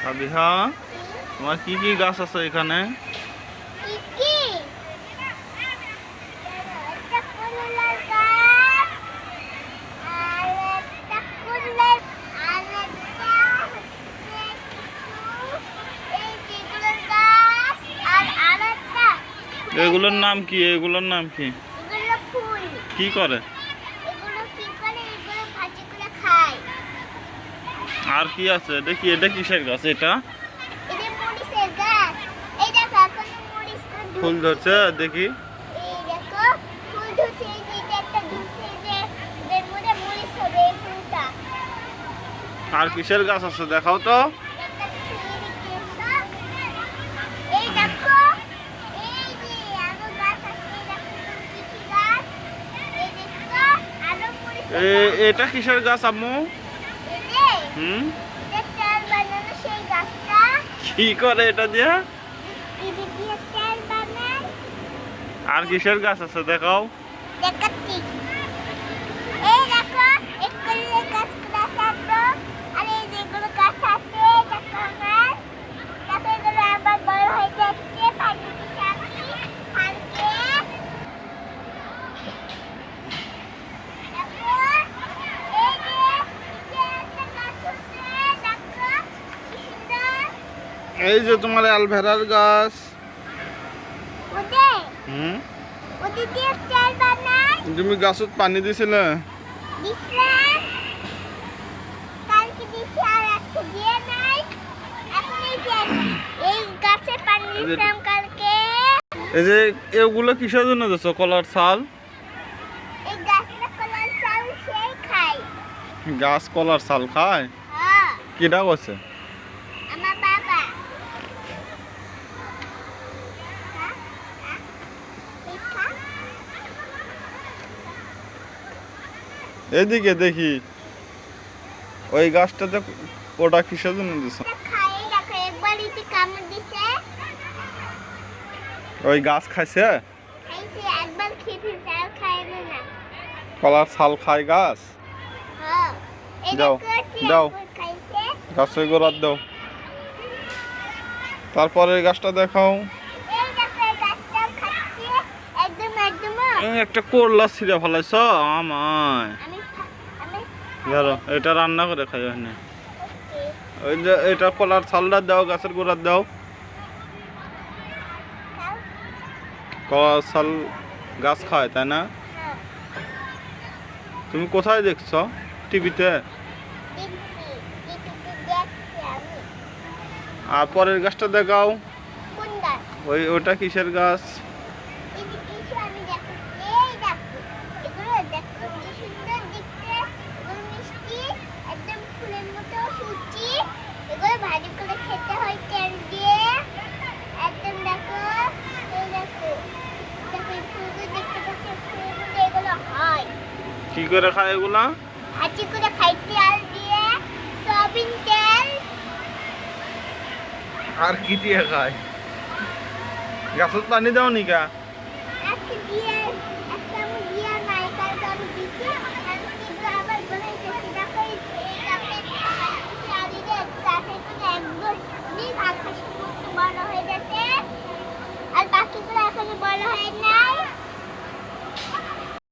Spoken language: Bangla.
সাবিহা তোমার কি কি গাছ আছে এখানে? এগুলোর নাম কি? এগুলোর নাম কি? কি করে এগুলো কি করে এগুলো ভাজি করে খায় আর কি আছে? দেখি এটা কিসের গাছ? এটা? ফুল ধরছে দেখি। আর কিসের গাছ আছে? দেখাও তো। এটা কিসের গাছ আম্মু? হুম? কি করে এটা দিয়ে? আর কিসের গাছ আছে দেখাও। দেখাচ্ছি এই দেখো এক করলে গাছ গাছ আছে আর এই যেগুলো গাছ আছে দেখো আমার দেখো এগুলো আবার বড় হয়ে যাচ্ছে পানি দিচ্ছে আমি পানিতে দেখো এই যে এই যে একটা গাছ আছে দেখো কি সুন্দর এই যে তোমার অ্যালভেরার গাছ। হুম? তুমি গাছত পানি দিছিলে? এই যে এগুলো কিসের জন্য দিচ্ছ কলার ছাল? গাছ কলার ছাল খায়? হ্যাঁ। কিটা করছে আমার বাবা হ্যাঁ? হ্যাঁ? এই খা? এদিকে দেখি ওই গাছটাতে ওটা কিসের জন্য দিছে? ওই গাছ খাইছে? কলার ছাল খায় গাছ? দাও, দাও। গাছের গোড়ার দাও। তারপরে গাছটা দেখাও এই দেখো এই গাছটাও খাচ্ছে একদম একটা করলা ছিঁড়ে ফেলাইছ? আমায়। ধরো এটা রান্না করে খাই ওখানে ওই যে এটা কলার ছালটা দাও গাছের গোড়ার দাও। কলার ছাল গাছ খায় তাই না? হ্যাঁ। তুমি কোথায় দেখছ? টিভিতে? আর পরের গাছটা দেখাও। ওই ওটা কিসের গাছ? কি করে খায় এগুলা? আচি করে খাইতে আর দিয়ে সয়াবিন তেল। আর কি দিয়ে খায়? গাছত পানি দাও নিকা দিয়ে দিয়ে নাই তো আমি দিছি। আবার আকাশ বড় হয়ে আর বাকিগুলো এখনও বড় হয় নাই।